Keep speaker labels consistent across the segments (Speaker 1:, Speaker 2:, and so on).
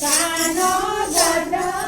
Speaker 1: કાનો ગઢ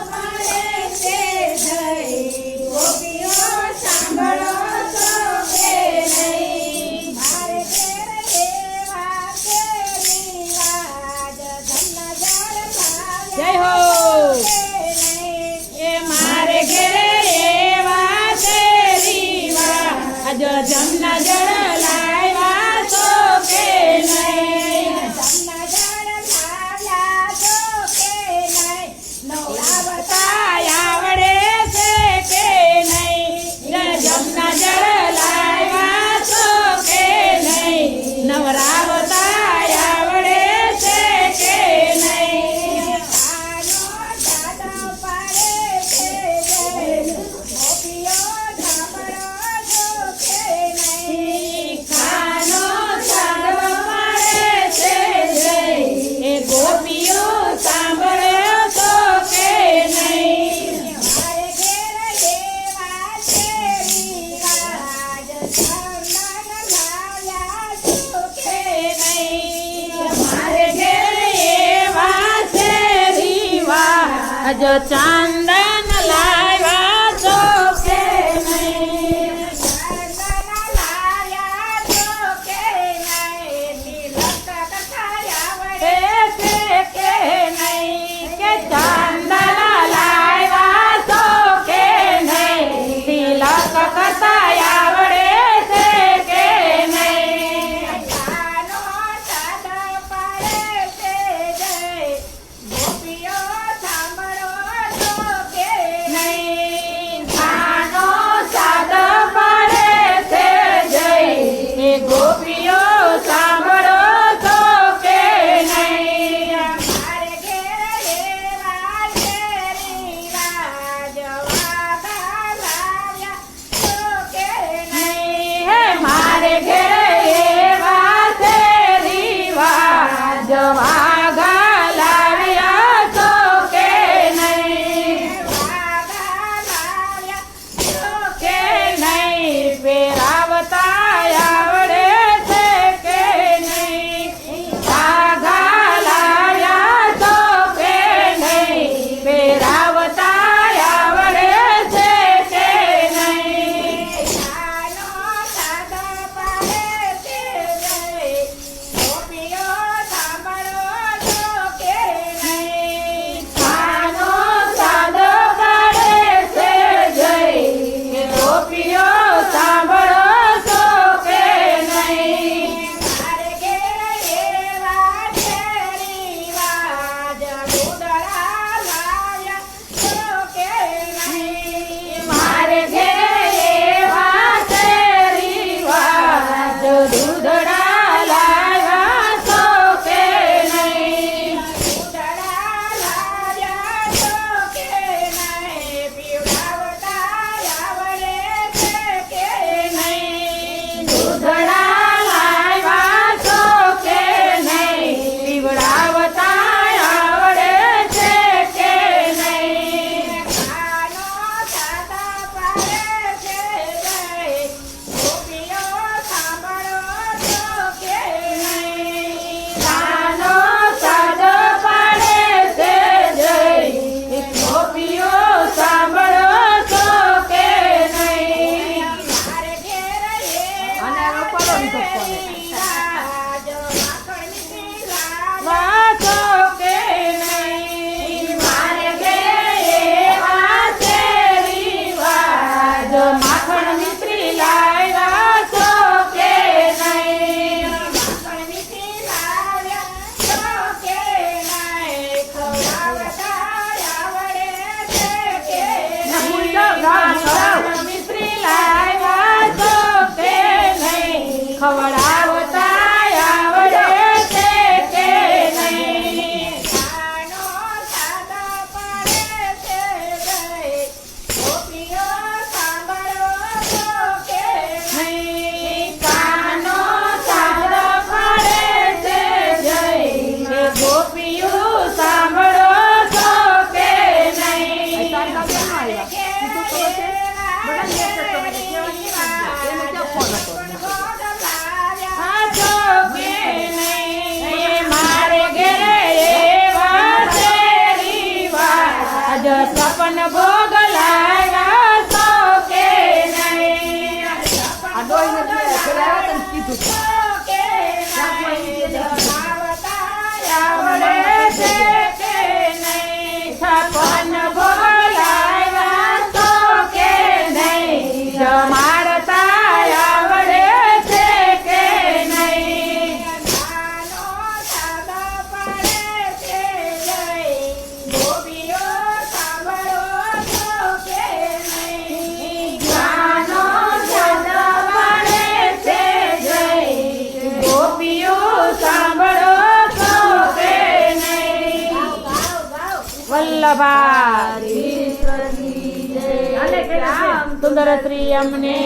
Speaker 1: 的站。લાવ્યા છો કે
Speaker 2: Sanki dur.
Speaker 1: વલ્લભા
Speaker 2: જય.
Speaker 1: સુંદર શ્રી અમને